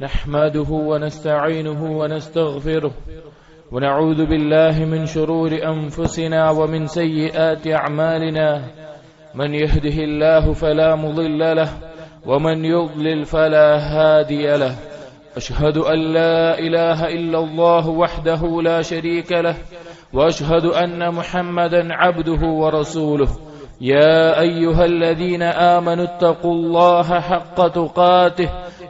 نحمده ونستعينه ونستغفره ونعوذ بالله من شرور أنفسنا ومن سيئات أعمالنا. من يهده الله فلا مضل له ومن يضلل فلا هادي له. أشهد أن لا إله إلا الله وحده لا شريك له وأشهد أن محمدا عبده ورسوله. يا أيها الذين آمنوا اتقوا الله حق تقاته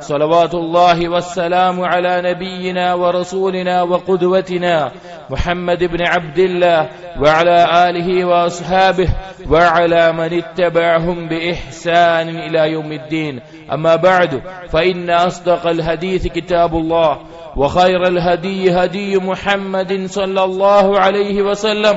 صلوات الله والسلام على نبينا ورسولنا وقدوتنا محمد بن عبد الله وعلى آله وأصحابه وعلى من اتبعهم بإحسان إلى يوم الدين. أما بعد فإن أصدق الحديث كتاب الله وخير الهدي هدي محمد صلى الله عليه وسلم.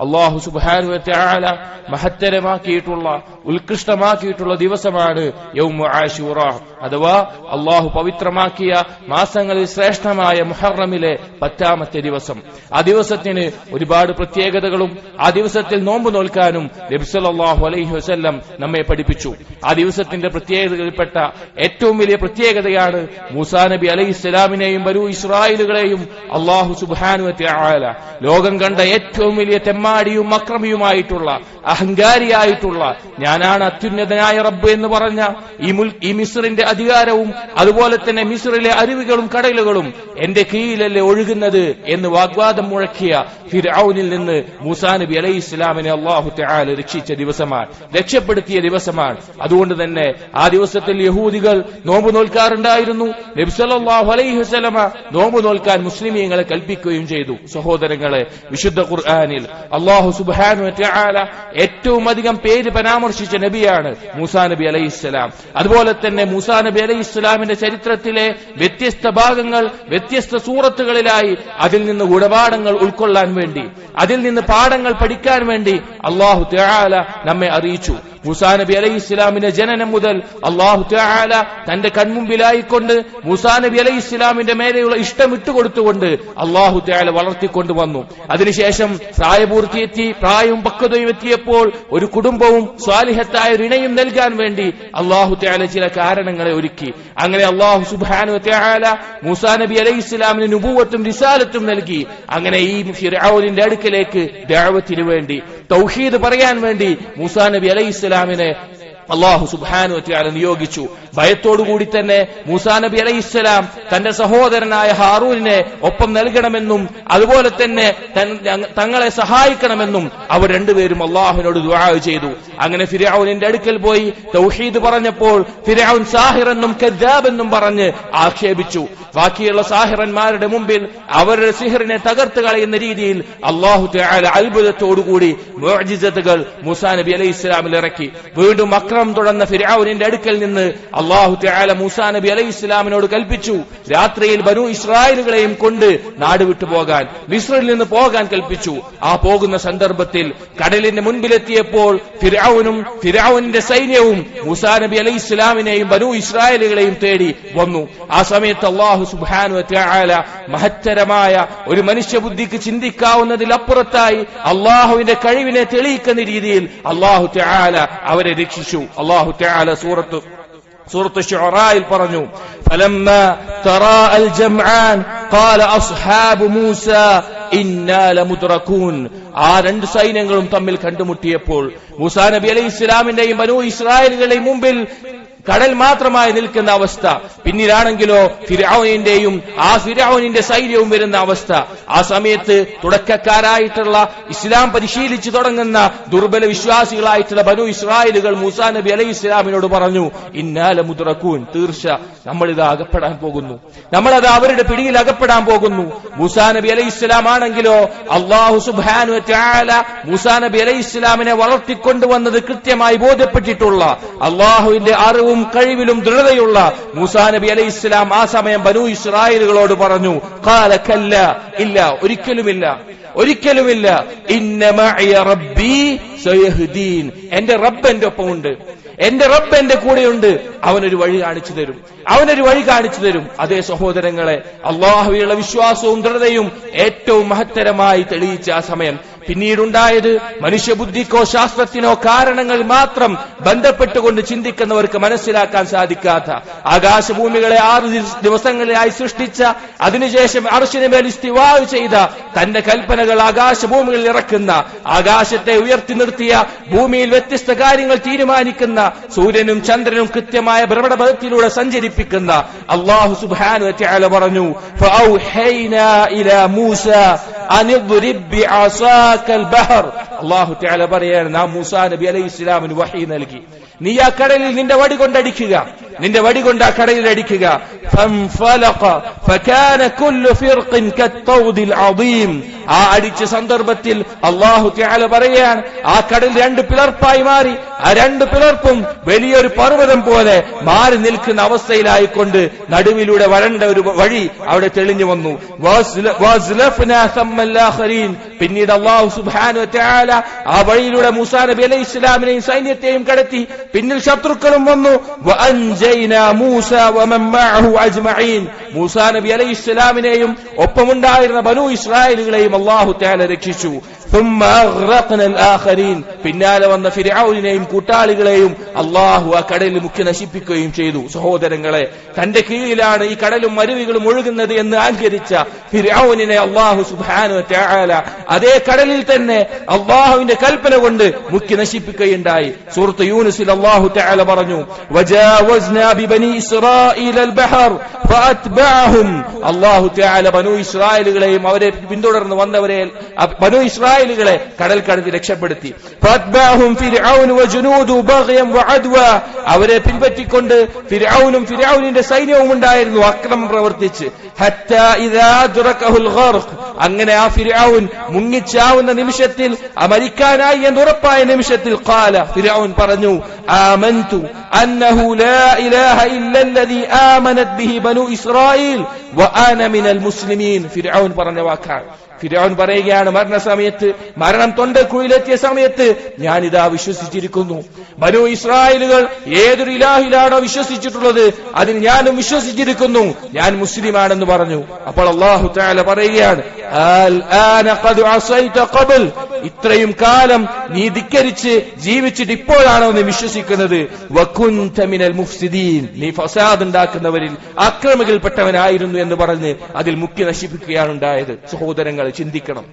അള്ളാഹു സുബാനു ആല മഹത്തരമാക്കിയിട്ടുള്ള ഉത്കൃഷ്ടമാക്കിയിട്ടുള്ള ദിവസമാണ് യൗമു ആശൂറ അഥവാ അള്ളാഹു പവിത്രമാക്കിയ മാസങ്ങളിൽ ശ്രേഷ്ഠമായ മുഹറമിലെ പത്താമത്തെ ദിവസം. ആ ദിവസത്തിന് ഒരുപാട് പ്രത്യേകതകളും ആ ദിവസത്തിൽ നോമ്പ് നോൽക്കാനും നബിസലാഹു അലൈഹി വസ്ല്ലം നമ്മെ പഠിപ്പിച്ചു. ആ ദിവസത്തിന്റെ പ്രത്യേകതകളിൽപ്പെട്ട ഏറ്റവും വലിയ പ്രത്യേകതയാണ് മൂസാ നബി അലൈഹി ഇസ്ലാമിനെയും ബരു ഇസ്രായേലുകളെയും അള്ളാഹു സുബാനു ആല ലോകം കണ്ട ഏറ്റവും വലിയ തെമ്മാടിയും അക്രമിയുമായിട്ടുള്ള അഹങ്കാരിയായിട്ടുള്ള ഞാനാണ് അത്യുന്നതനായ റബ്ബ് എന്ന് പറഞ്ഞ ഈ മുൽ ഈ മിസ്റിന്റെ അധികാരവും അതുപോലെ തന്നെ മിസ്റിലെ അരുവികളും കടലുകളും എന്റെ കീഴിലല്ലേ ഒഴുകുന്നത് എന്ന് വാഗ്വാദം മുഴക്കിയ ഫിർഔനിൽ നിന്ന് മൂസാ നബി അലൈഹി ഇസ്ലാമിനെ അള്ളാഹു തആല രക്ഷിച്ച ദിവസമാണ് രക്ഷപ്പെടുത്തിയ ദിവസമാണ്. അതുകൊണ്ട് തന്നെ ആ ദിവസത്തിൽ യഹൂദികൾ നോമ്പ് നോൽക്കാറുണ്ടായിരുന്നു. നബി സല്ലല്ലാഹു അലൈഹി വസ്ലമ നോമ്പ് നോൽക്കാൻ മുസ്ലിമീങ്ങളെ കൽപ്പിക്കുകയും ചെയ്തു. സഹോദരങ്ങളെ വിശുദ്ധ ഖുർആനിൽ അള്ളാഹു സുബാനു ഏറ്റവും അധികം പേര് പരാമർശിച്ച നബിയാണ് മൂസാ നബി അലൈഹി ഇസ്ലാം അതുപോലെ തന്നെ മൂസാ നബി അലൈഹി ഇസ്ലാമിന്റെ ചരിത്രത്തിലെ വ്യത്യസ്ത ഭാഗങ്ങൾ വ്യത്യസ്ത സൂറത്തുകളിലായി അതിൽ നിന്ന് ഗുണപാഠങ്ങൾ ഉൾക്കൊള്ളാൻ വേണ്ടി അതിൽ നിന്ന് പാഠങ്ങൾ പഠിക്കാൻ വേണ്ടി അള്ളാഹു തആല നമ്മെ അറിയിച്ചു. മൂസാ നബി അലൈഹി ഇസ്ലാമിന്റെ ജനനം മുതൽ അള്ളാഹു തആല തന്റെ കൺമുമ്പിലായിക്കൊണ്ട് മൂസാ നബി അലൈഹി ഇസ്ലാമിന്റെ മേലെയുള്ള ഇഷ്ടം ഇട്ടുകൊടുത്തുകൊണ്ട് അള്ളാഹു തആല വളർത്തിക്കൊണ്ടുവന്നു അതിനുശേഷം പ്രായപൂർത്തിയെത്തി പ്രായവും പക്വതയും എത്തിയപ്പോൾ ഒരു കുടുംബവും സ്വാലിഹത്തായ ഒരു ഇണയും നൽകാൻ വേണ്ടി അള്ളാഹു തആല ചില കാരണങ്ങളെ ഒരുക്കി. അങ്ങനെ അള്ളാഹു സുബാനു തആല മൂസാ നബി അലൈഹി ഇസ്ലാമിന് നുപൂവത്തും റിസാലത്തും നൽകി. അങ്ങനെ ഈ ഫിറാവുലിന്റെ അടുക്കലേക്ക് ദഅവത്തിന് വേണ്ടി തൗഹീദ് പറയാൻ വേണ്ടി മൂസാ നബി അലൈഹി lamine അള്ളാഹു സുബാനു വറ്റിയാലെ നിയോഗിച്ചു. ഭയത്തോടുകൂടി തന്നെ മൂസാ നബി അലൈഹി ഇസ്ലാം തന്റെ സഹോദരനായ ഹാറൂനിനെ ഒപ്പം നൽകണമെന്നും അതുപോലെ തന്നെ തങ്ങളെ സഹായിക്കണമെന്നും അവർ രണ്ടുപേരും അള്ളാഹുവിനോട് ദുആ ചെയ്തു. അങ്ങനെ ഫിരാവുനിന്റെ അടുക്കൽ പോയി തൗഹീദ് പറഞ്ഞപ്പോൾ ഫിരാവുൻ സാഹിറെന്നും കദ്ദാബെന്നും പറഞ്ഞ് ആക്ഷേപിച്ചു. ബാക്കിയുള്ള സാഹിറന്മാരുടെ മുമ്പിൽ അവരുടെ സിഹറിനെ തകർത്ത് കളയുന്ന രീതിയിൽ അള്ളാഹു അത്ഭുതത്തോടുകൂടി മൂസാ നബി അലൈഹി ഇസ്ലാമിൽ ഇറക്കി. വീണ്ടും അക്രമം തുടർന്ന ഫിരാവുനിന്റെ അടുക്കൽ നിന്ന് അള്ളാഹു തആല മൂസാ നബി അലൈഹി ഇസ്ലാമിനോട് കൽപ്പിച്ചു. രാത്രിയിൽ ബനു ഇസ്രായേലുകളെയും കൊണ്ട് നാട് വിട്ടു പോകാൻ മിസ്രിൽ നിന്ന് പോകാൻ കൽപ്പിച്ചു. ആ പോകുന്ന സന്ദർഭത്തിൽ കടലിന്റെ മുൻപിലെത്തിയപ്പോൾ ഫിരാവുനും ഫിരാവുനിന്റെ സൈന്യവും മൂസാ നബി അലൈഹി ഇസ്ലാമിനെയും ബനു ഇസ്രായേലുകളെയും തേടി വന്നു. ആ സമയത്ത് അള്ളാഹു സുബാനു തആല മഹത്തരമായ ഒരു മനുഷ്യബുദ്ധിക്ക് ചിന്തിക്കാവുന്നതിലപ്പുറത്തായി അള്ളാഹുവിന്റെ കഴിവിനെ തെളിയിക്കുന്ന രീതിയിൽ അള്ളാഹു തആല അവരെ രക്ഷിച്ചു. الله تعالى سورة سورة الشعراء البرنو فلما تراء الجمعان കാല അസ്ഹാബ് മൂസ ഇന്നാല لمدركون. ആ രണ്ട് സൈന്യങ്ങളും തമ്മിൽ കണ്ടുമുട്ടിയപ്പോൾ മൂസാ നബി അലൈഹി ഇസ്ലാമിന്റെയും ബനു ഇസ്രായേലുകളുടെയും മുമ്പിൽ കടൽ മാത്രമായി നിൽക്കുന്ന അവസ്ഥ. പിന്നീടാണെങ്കിലോ ഫിരാവുനിന്റെയും ആ ഫിരാവുനിന്റെ സൈന്യവും വരുന്ന അവസ്ഥ. ആ സമയത്ത് തുടക്കക്കാരായിട്ടുള്ള ഇസ്ലാം പരിശീലിച്ചു തുടങ്ങുന്ന ദുർബല വിശ്വാസികളായിട്ടുള്ള ബനു ഇസ്രായേലുകൾ മൂസാ നബി അലൈഹി ഇസ്ലാമിനോട് പറഞ്ഞു ഇന്നാല മുദ്രക്കൂൻ തീർച്ച. നമ്മളിത് അകപ്പെടാൻ പോകുന്നു. നമ്മളത് അവരുടെ പിടിയിൽ അകപ്പെടാൻ പോകുന്നു. മുസാ നബി അലൈഹി ഇസ്ലാം ആണെങ്കിലോ അള്ളാഹു സുബാനു മുസാ നബി അലൈഹി ഇസ്ലാമിനെ വളർത്തിക്കൊണ്ടുവന്നത് കൃത്യമായി ബോധ്യപ്പെട്ടിട്ടുള്ള അള്ളാഹുവിന്റെ അറിവും കഴിവിലും ദൃഢതയുള്ള മുസാ നബി അലൈഹി ഇസ്ലാം ആ സമയം ബനു ഇസ്രായേലുകളോട് പറഞ്ഞു കാലക്കല്ല കല്ല ഇല്ല ഒരിക്കലുമില്ല ഒരിക്കലുമില്ല. ഇന്ന മഅയ റബ്ബി എന്റെ റബ്ബ് എന്റെ ഒപ്പമുണ്ട്. എന്റെ റബ്ബ് എന്റെ കൂടെയുണ്ട്. അവനൊരു വഴി കാണിച്ചു തരും. അവനൊരു വഴി കാണിച്ചു തരും. അതേ സഹോദരങ്ങളെ അള്ളാഹുവിലുള്ള വിശ്വാസവും ദൃഢതയും ഏറ്റവും മഹത്തരമായി തെളിയിച്ച ആ സമയം. പിന്നീടുണ്ടായത് മനുഷ്യബുദ്ധിക്കോ ശാസ്ത്രത്തിനോ കാരണങ്ങൾ മാത്രം ബന്ധപ്പെട്ടുകൊണ്ട് ചിന്തിക്കുന്നവർക്ക് മനസ്സിലാക്കാൻ സാധിക്കാത്ത ആകാശഭൂമികളെ ആറ് ദിവസങ്ങളിലായി സൃഷ്ടിച്ച അതിനുശേഷം അർശിനുമേൽ ഇസ്തിവാവ് ചെയ്ത തന്റെ കൽപ്പനകൾ ആകാശഭൂമികളിൽ ഇറക്കുന്ന ആകാശത്തെ ഉയർത്തി നിർത്തിയ ഭൂമിയിൽ വ്യത്യസ്ത കാര്യങ്ങൾ തീരുമാനിക്കുന്ന സൂര്യനും ചന്ദ്രനും കൃത്യമായ ഭ്രമണപഥത്തിലൂടെ സഞ്ചരിപ്പിക്കുന്ന അള്ളാഹു സുബാനു പറഞ്ഞു أن اضرب بعصاك البحر അള്ളാഹു ത്യാല പറയാണ് നാം മൂസാ നബി അലൈഹി ഇസ്ലാമിന് വഹി നൽകി. നീ ആ കടലിൽ നിന്റെ വടി കൊണ്ടടിക്കുക. നിന്റെ വടി കൊണ്ട് ആ കടലിൽ അടിക്കുക. ആ അടിച്ച സന്ദർഭത്തിൽ അള്ളാഹു ത്യാല പറയാൻ ആ കടൽ രണ്ട് പിളർപ്പായി മാറി. ആ രണ്ട് പിളർപ്പും വലിയൊരു പർവതം പോലെ മാറി നിൽക്കുന്ന അവസ്ഥയിലായിക്കൊണ്ട് നടുവിലൂടെ വരണ്ട ഒരു വഴി അവിടെ തെളിഞ്ഞു വന്നു. പിന്നീട് അള്ളാഹു സുബാനു ത്യാല താല ആ വഴിയിലൂടെ മൂസാ നബി അലൈഹി ഇസ്ലാമിനെയും സൈന്യത്തെയും കടത്തി. പിന്നിൽ ശത്രുക്കളും വന്നു. മൂസാ നബി അലൈഹി ഇസ്ലാമിനെയും ഒപ്പമുണ്ടായിരുന്ന ബനു ഇസ്രായേലുകളെയും അള്ളാഹു താല രക്ഷിച്ചു. പിന്നാലെ വന്ന ഫിരൌലിനെയും കൂട്ടാളികളെയും അള്ളാഹു ആ കടലിൽ മുഖ്യ നശിപ്പിക്കുകയും ചെയ്തു. സഹോദരങ്ങളെ തന്റെ കീഴിലാണ് ഈ കടലും മരുവികളും ഒഴുകുന്നത് എന്ന് ആഗ്രഹിച്ച ഫിരൌനിനെ അള്ളാഹു സുബാനു അതേ കടലിൽ തന്നെ അള്ളാഹു അള്ളാഹുവിന്റെ കൽപ്പന കൊണ്ട് മുഖ്യ നശിപ്പിക്കുകയുണ്ടായി സൂറത്ത് യൂനുസിൽ അള്ളാഹു തആല പറഞ്ഞു وجاوزنا ببني إسرائيل البحر فأتبعهم അള്ളാഹു തആല ബനു ഇസ്രായേലുകളെയും അവരെ പിന്തുടർന്ന് വന്നവരെ അ- ബനു ഇസ്രായേലുകളെ കടൽ കടത്തി രക്ഷപ്പെടുത്തി فأتبعهم فرعون وجنوده بغيا وعدوى അവരെ പിൻപറ്റിക്കൊണ്ട് ഫിർഔനും ഫിർഔനിന്റെ സൈന്യവും ഉണ്ടായിരുന്നു അക്രമം പ്രവർത്തിച്ച് ഹത്താ ഇദാ അദ്റകഹുൽ ഗർഖ് അങ്ങനെ ആ ഫിർഔൻ മുങ്ങിച്ചാവുന്ന നിമിഷത്തിൽ ആ മരിക്കാനായി എന്ന് ഉറപ്പായ നിമിഷത്തിൽ ഖാല ഫിറൌൻ പറഞ്ഞു ആമൻതു അന്നഹു ലാ ഇലാഹ ഇല്ലല്ലദീ ആമനത് ബിഹി ബനു ഇസ്രായീൽ വആന മിനൽ മുസ്ലിമീൻ. ഫിറൌൻ പറഞ്ഞ വാക്കാണ്. ഫിരോൻ പറയുകയാണ് മരണസമയത്ത് മരണം തൊണ്ടക്കുഴിയിലെത്തിയ സമയത്ത് ഞാൻ ഇതാ വിശ്വസിച്ചിരിക്കുന്നു. ബനു ഇസ്രായേലുകൾ ഏതൊരു ഇലാഹിലാണോ വിശ്വസിച്ചിട്ടുള്ളത് അതിൽ ഞാനും വിശ്വസിച്ചിരിക്കുന്നു. ഞാൻ മുസ്ലിമാണെന്ന് പറഞ്ഞു. അപ്പോൾ അള്ളാഹു താല പറയുകയാണ്. ഇത്രയും കാലം നീ ധിക്കരിച്ച് ജീവിച്ചിട്ട് ഇപ്പോഴാണോ നീ വിശ്വസിക്കുന്നത്? നീ ഫസാദ് ഉണ്ടാക്കുന്നവരിൽ അക്രമികൾപ്പെട്ടവനായിരുന്നു എന്ന് പറഞ്ഞ് അതിൽ മുഖ്യ നശിപ്പിക്കുകയാണ് ഉണ്ടായത്. സഹോദരങ്ങൾ ചിന്തിക്കണം.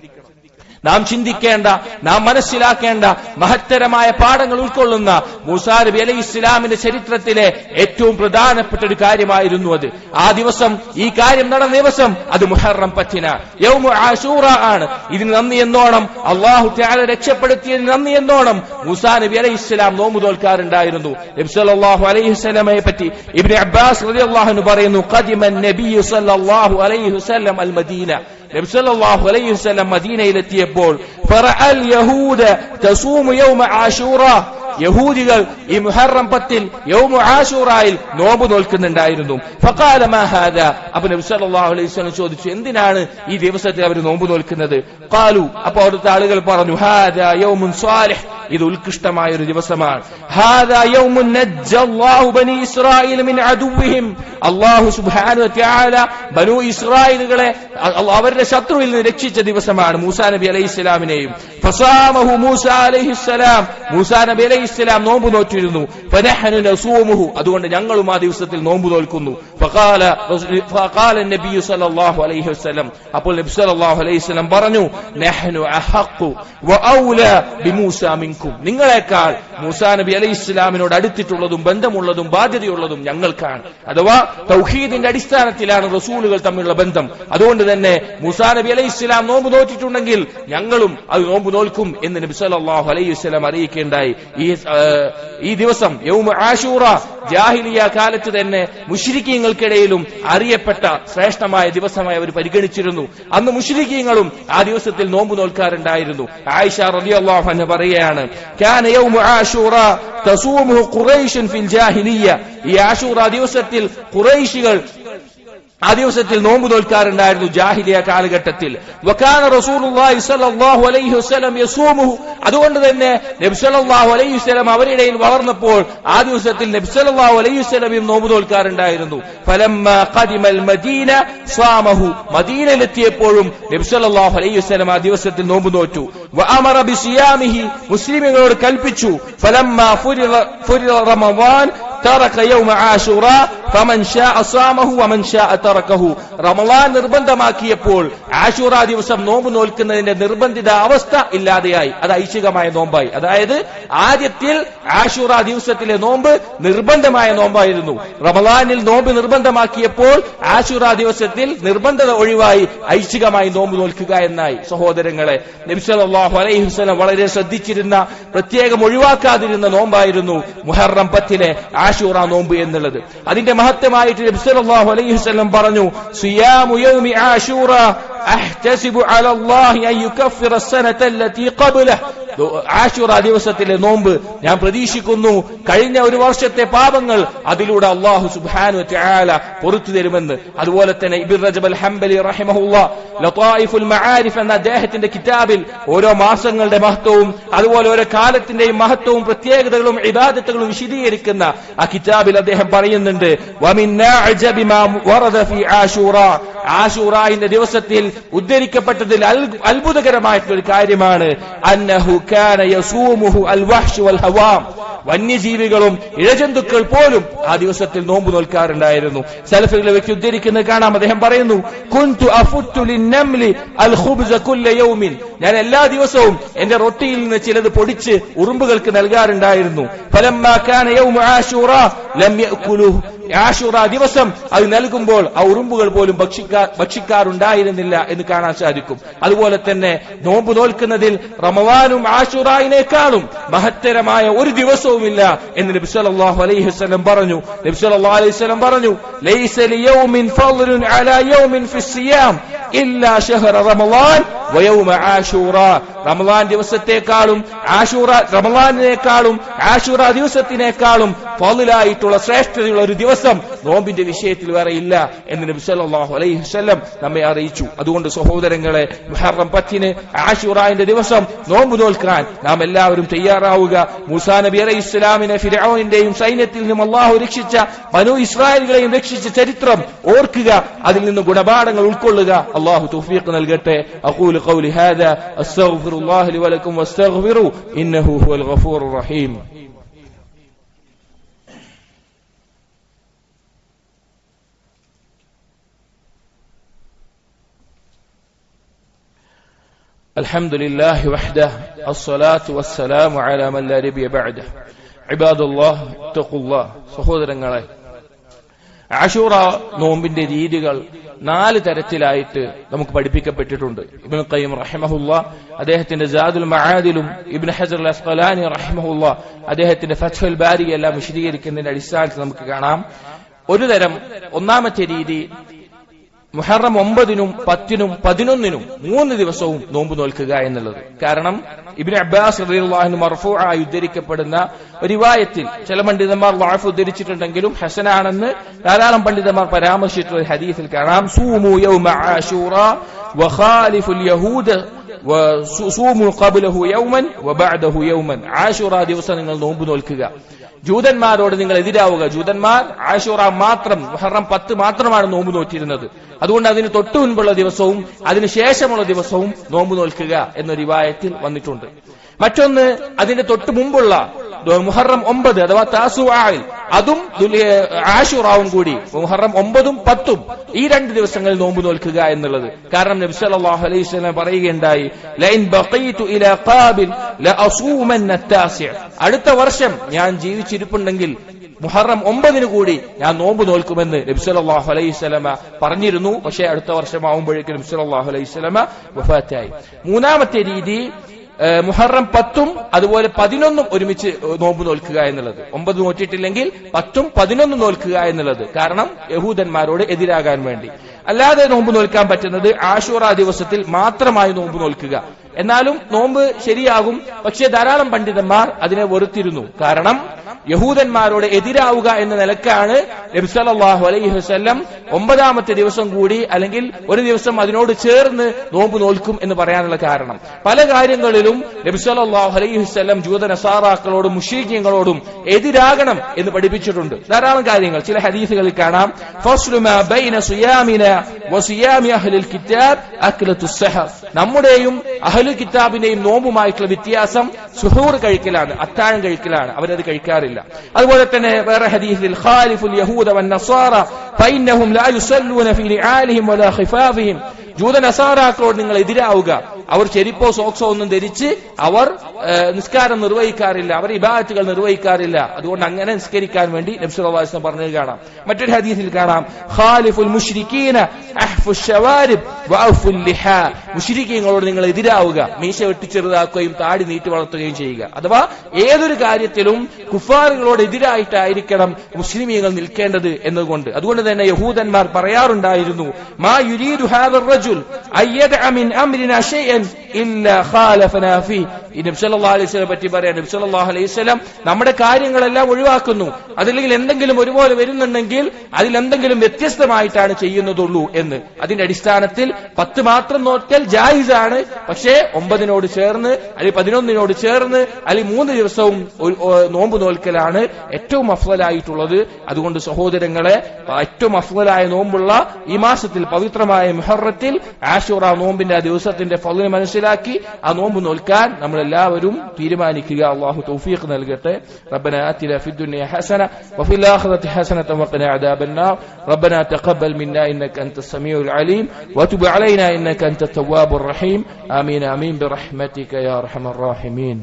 നാം ചിന്തിക്കേണ്ട നാം മനസ്സിലാക്കേണ്ട മഹത്തരമായ പാഠങ്ങൾ ഉൾക്കൊള്ളുന്ന മൂസാ നബി അലൈഹി ഇസ്ലാമിന്റെ ചരിത്രത്തിലെ ഏറ്റവും പ്രധാനപ്പെട്ട ഒരു കാര്യമായിരുന്നു അത്. ആ ദിവസം ഈ കാര്യം നടന്ന ദിവസം അത് മുഹറം പറ്റിന യൗമു ആശൂറ ആണ്. ഇതിന് നന്ദി എന്നോണം അള്ളാഹു ത്യാല രക്ഷപ്പെടുത്തിയതിന് നന്ദി എന്നോണം മൂസാ നബി അലൈഹി ഇസ്ലാം നോമ്പ് തോൽക്കാറുണ്ടായിരുന്നു. നബി സല്ലല്ലാഹു അലൈഹി സ്വലമയെ പറ്റി ഇബ്നു അബ്ബാസ് റളിയല്ലാഹു അൻഹു പറയുന്നു നബി സല്ലല്ലാഹു അലൈഹി വസല്ലം മദീനയിലെത്തിയപ്പോൾ ഫറഅൽ യഹൂദ തസൂമു യൗമ ആശൂറ യഹൂദികൾ ഈ മുഹറം പത്തിൽ യൗമു ആശൂറായിൽ നോമ്പ് നോൽക്കുന്നുണ്ടായിരുന്നു. ഫഖാല മാ ഹാദാ? അപ്പൊ നബി സല്ലല്ലാഹു അലൈഹി വസല്ലം ചോദിച്ചു എന്തിനാണ് ഈ ദിവസത്തെ അവർ നോമ്പ് നോൽക്കുന്നത്? ഖാലു അപ്പൊ അവിടുത്തെ ആളുകൾ പറഞ്ഞു ഹാദാ യൗമുൻ സ്വാലിഹ്. ഇത് ഉത്കൃഷ്ടമായ ഒരു ദിവസമാണ്. ഹാദാ യൗമുൻ നജ്ജല്ലാഹു ബനി ഇസ്രായീൽ മിൻ അദുവ്വിഹിം. അല്ലാഹു സുബ്ഹാനഹു വതആല ബനു ഇസ്രായീലുകളെ അവരുടെ ശത്രുവിൽ നിന്ന് രക്ഷിച്ച ദിവസമാണ് മൂസാ നബി അലൈഹി ഇസ്ലാമിനെയും ഫസാമഹു മൂസ അലൈഹിസ്സലാം മൂസ നബി അലൈഹി ഇസ്ലാം നോമ്പ് നോറ്റിരുന്നു. അതുകൊണ്ട് ഞങ്ങളും ആ ദിവസത്തിൽ നോമ്പ് നോൽക്കുന്നു. നബി സല്ലല്ലാഹു അലൈഹി വസല്ലം അപ്പോൾ നബി സല്ലല്ലാഹു അലൈഹി വസല്ലം പറഞ്ഞു നഹ്നു അഹഖു വഔല ബിമൂസ മിൻകും. നിങ്ങളെക്കാൾ മൂസ നബി അലൈഹി ഇസ്ലാമിനോട് അടുത്തിട്ടുള്ളതും ബന്ധമുള്ളതും ബാധ്യതയുള്ളതും ഞങ്ങൾക്കാണ്. അഥവാ തൗഹീദിന്റെ അടിസ്ഥാനത്തിലാണ് റസൂലുകൾ തമ്മിലുള്ള ബന്ധം. അതുകൊണ്ട് തന്നെ മൂസ നബി അലൈഹി ഇസ്ലാം നോമ്പ് നോറ്റിട്ടുണ്ടെങ്കിൽ ഞങ്ങളും അത് നോമ്പ് നോൽക്കും എന്ന് നബി സല്ലല്ലാഹു അലൈഹി വസല്ലം അറിയിക്കേണ്ടായി. ഈ ഈ ദിവസം യൗമ ആശൂറ ജാഹിലിയ കാലത്ത് തന്നെ മുശ്രിക്കീങ്ങൾ മുഷിരിക്കീങ്ങൾക്കിടയിലും അറിയപ്പെട്ട ശ്രേഷ്ഠമായ ദിവസമായി അവർ പരിഗണിച്ചിരുന്നു. അന്ന് മുഷിരിക്കീങ്ങളും ആ ദിവസത്തിൽ നോമ്പ് നോൽക്കാറുണ്ടായിരുന്നു. ആയിഷ റളിയല്ലാഹു അൻഹ പറയുകയാണ് കാന യൗമു ഫിൽ ജാഹിലിയ്യ. ഈ ആശൂറ ദിവസത്തിൽ ഖുറൈശികൾ ആ ദിവസത്തിൽ നോമ്പ് തോൽക്കാറുണ്ടായിരുന്നു ജാഹിലിയ കാലഘട്ടത്തിൽ. റസൂലുള്ളാഹി സ്വല്ലല്ലാഹു അലൈഹി വസല്ലം അതുകൊണ്ട് തന്നെ നബി അലൈഹി വസല്ലം അവരിടയിൽ വളർന്നപ്പോൾ ആ ദിവസത്തിൽ നബി അലൈഹി വസല്ലം നോമ്പ് തോൽക്കാറുണ്ടായിരുന്നു. ഫലമ്മ ഖദിമൽ മദീന സ്വാമഹു. മദീനയിലെത്തിയപ്പോഴും നബി അലൈഹി വസല്ലം ആ ദിവസത്തിൽ നോമ്പ് നോറ്റു വഅമറ മുസ്ലിമുകളോട് കൽപ്പിച്ചു. ഫലമ്മ റമളാൻ നിർബന്ധമാക്കിയപ്പോൾ ആശൂറ ദിവസം നോമ്പ് നോൽക്കുന്നതിന്റെ നിർബന്ധിത അവസ്ഥ ഇല്ലാതെയായി. അത് ഐച്ഛികമായ നോമ്പായി. അതായത് ആദ്യത്തിൽ ആശൂറ ദിവസത്തിലെ നോമ്പ് നിർബന്ധമായ നോമ്പായിരുന്നു. റമളാനിൽ നോമ്പ് നിർബന്ധമാക്കിയപ്പോൾ ആശൂറ ദിവസത്തിൽ നിർബന്ധത ഒഴിവായി ഐച്ഛികമായി നോമ്പ് നോൽക്കുക എന്നായി. സഹോദരങ്ങളെ നബിസലാഹു അലൈഹി വളരെ ശ്രദ്ധിച്ചിരുന്ന പ്രത്യേകം ഒഴിവാക്കാതിരുന്ന നോമ്പായിരുന്നു മുഹറം പത്തിലെ ആശൂറ നോമ്പ് എന്നുള്ളത്. അതിന്റെ മഹത്വമായിട്ട് നബിസലാഹു അലൈഹി വസല്ലം പറഞ്ഞു സിയാമു യൗമി ആശൂറ അഹ്തസിബു അലല്ലാഹി അൻ യുകഫിറ അസ്സനത അല്ലതി ഖബ്ലഹ ആശുറ ദിവസത്തിലെ നോമ്പ് ഞാൻ പ്രതീക്ഷിക്കുന്നു. കഴിഞ്ഞ ഒരു വർഷത്തെ പാപങ്ങൾ അതിലൂടെ അള്ളാഹു സുബ്ഹാനു തആല പൊറുത്തു തരുമെന്ന്. അതുപോലെ തന്നെ ഇബിർ റജബ് അൽ ഹംബലി റഹിമഹുള്ള ലതായിഫുൽ മആരിഫ് എന്ന അദ്ദേഹത്തിന്റെ കിതാബിൽ ഓരോ മാസങ്ങളുടെ മഹത്വവും അതുപോലെ ഓരോ കാലത്തിന്റെയും മഹത്വവും പ്രത്യേകതകളും ഇബാദത്തുകളും വിശദീകരിക്കുന്ന ആ കിതാബിൽ അദ്ദേഹം പറയുന്നുണ്ട് വമിൻ നഅജബി മാ വറദ ഫീ ആശൂറ. ആശൂറായിന്റെ ദിവസത്തിൽ ഉദ്ധരിക്കപ്പെട്ടതിൽ അത്ഭുതകരമായിട്ടൊരു ഒരു കാര്യമാണ്. വന്യജീവികളും ഇഴജന്തുക്കൾ പോലും ആ ദിവസത്തിൽ നോമ്പ് നോൽക്കാറുണ്ടായിരുന്നു. സലഫിലെ വ്യക്തി ഉദ്ധരിക്കുന്നത് കാണാം. അദ്ദേഹം പറയുന്നു കുന്തു ഞാൻ എല്ലാ ദിവസവും എന്റെ റൊട്ടിയിൽ നിന്ന് ചിലത് പൊടിച്ച് ഉറുമ്പുകൾക്ക് നൽകാറുണ്ടായിരുന്നു. ഫലം ആശുറ ദിവസം അത് നൽകുമ്പോൾ ആ ഉറുമ്പുകൾ പോലും ഭക്ഷിക്കാ ഭക്ഷിക്കാറുണ്ടായിരുന്നില്ല എന്ന് കാണാൻ സാധിക്കും. അതുപോലെ തന്നെ നോമ്പ് നോൽക്കുന്നതിൽ റമവാനും ആശുറായിനേക്കാളും മഹത്തരമായ ഒരു ദിവസവുമില്ല എന്ന് നബി സല്ലല്ലാഹു അലൈഹി വസല്ലം പറഞ്ഞു. നബി സല്ലല്ലാഹു അലൈഹി വസല്ലം പറഞ്ഞു ലൈസ ലിയൗമിൻ ഫളലുൻ അലാ യൗമിൻ ഷഹറ റമളാൻ ആശൂറ റമളാൻ ദിവസത്തെക്കാളും ആഷൂറ റമളാനിനേക്കാളും ആഷൂറ ദിവസത്തിനേക്കാളും ഫളിലായിട്ടുള്ള ശ്രേഷ്ഠതയുള്ള ഒരു ദിവസം നോമ്പിന്റെ വിഷയത്തിൽ വേറെ ഇല്ല എന്ന് നബി സല്ലല്ലാഹു അലൈഹി വസല്ലം നമ്മെ അറിയിച്ചു. അതുകൊണ്ട് സഹോദരങ്ങളെ മുഹറം പത്തിന് ആഷൂറായിന്റെ ദിവസം നോമ്പ് നോൽക്കാൻ നാം എല്ലാവരും തയ്യാറാവുക. മൂസാ നബി അലൈഹി ഇസ്ലാമിനെ ഫിരൌനിന്റെയും സൈന്യത്തിൽ നിന്നും അള്ളാഹു രക്ഷിച്ച മനു ഇസ്രായേലുകളെയും രക്ഷിച്ച ചരിത്രം ഓർക്കുക. അതിൽ നിന്ന് ഗുണപാഠങ്ങൾ ഉൾക്കൊള്ളുക. അള്ളാഹു തൗഫീഖ് നൽകട്ടെ അഖൂലു ഖൗലി ഹാദാ അസ്തഗ്ഫിറുല്ലാഹി ലി വലക്കും വസ്തഗ്ഫിറു ഇന്നഹു ഹുവൽ ഗഫൂറുർ റഹീം الحمد لله وحده الصلاة والسلام على من لا نبي بعده عباد الله اتقوا الله സഹോദരങ്ങളെ ആഷൂറ നോമ്പിന്റെ രീതികൾ നാല് തരത്തിലായിട്ട് നമുക്ക് പഠിപ്പിക്കപ്പെട്ടിട്ടുണ്ട്. ഇബിൻ കയ്യം റഹ്മഹുല്ല അദ്ദേഹത്തിന്റെ ജാദുൽ മഹാദിലും ഇബിൻ ഹസർ അസ്ഖലാനി റഹ്മഹുല്ല അദ്ദേഹത്തിന്റെ ഫത്ഹുൽ ബാരി എല്ലാം വിശദീകരിക്കുന്നതിന്റെ അടിസ്ഥാനത്തിൽ നമുക്ക് കാണാം. ഒരു തരം ഒന്നാമത്തെ രീതി മുഹറം ഒമ്പതിനും പത്തിനും പതിനൊന്നിനും മൂന്ന് ദിവസവും നോമ്പ് നോൽക്കുക എന്നുള്ളത്. കാരണം ഇബിന് അബ്ബാസ് റളിയല്ലാഹു മർഫൂ ആയി ഉദ്ധരിക്കപ്പെടുന്ന റിവായത്തിൽ ചില പണ്ഡിതന്മാർ വാഫ് ഉദ്ധരിച്ചിട്ടുണ്ടെങ്കിലും ഹസനാണെന്ന് ധാരാളം പണ്ഡിതന്മാർ പരാമർശിച്ചിട്ടുള്ള ഹദീസിൽ കാണാം. സൂമു യൗമ ആശൂറ വഖാലിഫുൽ യഹൂദ് വസൂമു ഖബ്ലഹു യൗമൻ വബഅദഹു യൗമൻ. ആശൂറ ദിവസം നിങ്ങൾ നോമ്പ് നോൽക്കുക. ജൂതന്മാരോട് നിങ്ങൾ എതിരാവുക. ജൂതന്മാർ ആഷൂറ മാത്രം മുഹറം പത്ത് മാത്രമാണ് നോമ്പ് നോറ്റിരുന്നത്. അതുകൊണ്ട് അതിന് തൊട്ടു മുൻപുള്ള ദിവസവും അതിനുശേഷമുള്ള ദിവസവും നോമ്പ് നോൽക്കുക എന്ന റിവായത്തിൽ വന്നിട്ടുണ്ട്. മറ്റൊന്ന് അതിന്റെ തൊട്ട് മുമ്പുള്ള മുഹറം ഒമ്പത് അഥവാ താസു ആയിൽ അതും ആഷുറാവും കൂടി. മുഹറം ഒമ്പതും പത്തും ഈ രണ്ട് ദിവസങ്ങളിൽ നോമ്പ് നോൽക്കുക എന്നുള്ളത്. കാരണം നബി സല്ലല്ലാഹു അലൈഹി വസല്ലം പറയുകയുണ്ടായി ലൈൻ ബഖീതു ഇലാ ഖാബിൽ ലഅസൂമന്ന താസിഅ അടുത്ത വർഷം ഞാൻ ജീവിച്ചിരിപ്പുണ്ടെങ്കിൽ മുഹറം ഒമ്പതിന് കൂടി ഞാൻ നോമ്പ് നോൽക്കുമെന്ന് സല്ലല്ലാഹു അലൈഹി സ്വലമ പറഞ്ഞിരുന്നു. പക്ഷേ അടുത്ത വർഷം ആവുമ്പോഴേക്കും നബി സല്ലല്ലാഹു അലൈഹി സ്വലമ വഫാറ്റായി മൂന്നാമത്തെ രീതി മുഹറം പത്തും അതുപോലെ പതിനൊന്നും ഒരുമിച്ച് നോമ്പ് നോൽക്കുക എന്നുള്ളത്. ഒമ്പത് നോറ്റിട്ടില്ലെങ്കിൽ പത്തും പതിനൊന്നും നോൽക്കുക എന്നുള്ളത്. കാരണം യഹൂദന്മാരോട് എതിരാകാൻ വേണ്ടി. അല്ലാതെ നോമ്പ് നോൽക്കാൻ പറ്റുന്നത് ആഷൂറ ദിവസത്തിൽ മാത്രമായി നോമ്പ് നോൽക്കുക. എന്നാലും നോമ്പ് ശരിയാകും. പക്ഷേ ധാരാളം പണ്ഡിതന്മാർ അതിനെ വെറുത്തിരുന്നു. കാരണം യഹൂദന്മാരോട് എതിരാവുക എന്ന നിലക്കാണ് നബി സല്ലല്ലാഹു അലൈഹി വസ്ല്ലം ഒമ്പതാമത്തെ ദിവസം കൂടി അല്ലെങ്കിൽ ഒരു ദിവസം അതിനോട് ചേർന്ന് നോമ്പ് നോൽക്കും എന്ന് പറയാനുള്ള കാരണം. പല കാര്യങ്ങളിലും നബി സല്ലല്ലാഹു അലൈഹി വസ്ല്ലം ജൂത നസാറാക്കളോടും മുഷീഖ്യങ്ങളോടും എതിരാകണം എന്ന് പഠിപ്പിച്ചിട്ടുണ്ട്. ധാരാളം കാര്യങ്ങൾ. ചില ഹദീസുകളിൽ കാണാം. നമ്മുടെയും അഹ്ലുൽ കിതാബിന്റെയും നോമ്പുമായിട്ടുള്ള വ്യത്യാസം സുഹൂർ കഴിക്കലാണ് അത്താഴം കഴിക്കലാണ് അവരത് കഴിക്കാറില്ല. അതുപോലെ തന്നെ വേറെ ഹദീസിൽ ഖാലിഫുൽ യഹൂദ വൻ നസാറ ഫഇന്നഹും ലാ യുസല്ലൂന ഫീ നിആലിഹിം വലാ ഖിഫാഫിഹിം. ജൂത നസാറാക്കളോട് നിങ്ങൾ എതിരാവുക. അവർ ചെരിപ്പോ സോക്സോ ഒന്നും ധരിച്ച് അവർ നിസ്കാരം നിർവഹിക്കാറില്ല. അവർ ഇബാറ്റുകൾ നിർവഹിക്കാറില്ല. അതുകൊണ്ട് അങ്ങനെ നിസ്കരിക്കാൻ വേണ്ടി നബ്സുറവാസിനെ പറഞ്ഞത് കാണാം. മറ്റൊരു ഹദീസിൽ കാണാം. ഖാലിഫുൽ അഹ്ഫു ഷവാരിബ് നിങ്ങൾ എതിരാവുക. മീശ വെട്ടി ചെറുതാക്കുകയും താടി നീട്ടി വളർത്തുകയും ചെയ്യുക. അഥവാ ഏതൊരു കാര്യത്തിലും കുഫാറുകളോട് എതിരായിട്ടായിരിക്കണം മുസ്ലിമീങ്ങൾ നിൽക്കേണ്ടത് എന്നതുകൊണ്ട്. അതുകൊണ്ട് തന്നെ യഹൂദന്മാർ പറയാറുണ്ടായിരുന്നു മാ യുരീദു ഹാദർ റജുൽ അയ്യദ അമിൻ അംരിനാ ഷൈഅൻ ഇല്ലാ ഖാലഫനാ ഫീ. നബി പറ്റി പറയാൻ നബി സല്ലല്ലാഹു അലൈഹി വസല്ലം നമ്മുടെ കാര്യങ്ങളെല്ലാം ഒഴിവാക്കുന്നു. അതല്ലെങ്കിൽ എന്തെങ്കിലും ഒരുപോലെ വരുന്നുണ്ടെങ്കിൽ അതിലെന്തെങ്കിലും വ്യത്യസ്തമായിട്ടാണ് ചെയ്യുന്നതുള്ളൂ എന്ന്. അതിന്റെ അടിസ്ഥാനത്തിൽ പത്ത് മാത്രം നോക്കൽ ജായിസാണ്. പക്ഷേ ഒമ്പതിനോട് ചേർന്ന് അല്ലെങ്കിൽ പതിനൊന്നിനോട് ചേർന്ന് അല്ലെങ്കിൽ മൂന്ന് ദിവസവും നോമ്പ് നോൽക്കലാണ് ഏറ്റവും അഫ്വലായിട്ടുള്ളത് അതുകൊണ്ട് സഹോദരങ്ങളെ ഏറ്റവും അഫ്വലായ നോമ്പുള്ള ഈ മാസത്തിൽ പവിത്രമായ മെഹറത്തിൽ ആഷുറ നോമ്പിന്റെ ആ ദിവസത്തിന്റെ ഫലിനെ മനസ്സിലാക്കി ആ നോമ്പ് നോൽക്കാൻ നമ്മളെല്ലാവരും തീരുമാനിക്കുക അള്ളാഹു തൗഫീഖ് നൽകട്ടെ ربنا آتنا في الدنيا حسنة وفي الآخرة حسنة وقنا عذاب النار ربنا تقبل منا إنك أنت السميع العليم وتب علينا إنك أنت التواب الرحيم آمين آمين برحمتك يا أرحم الراحمين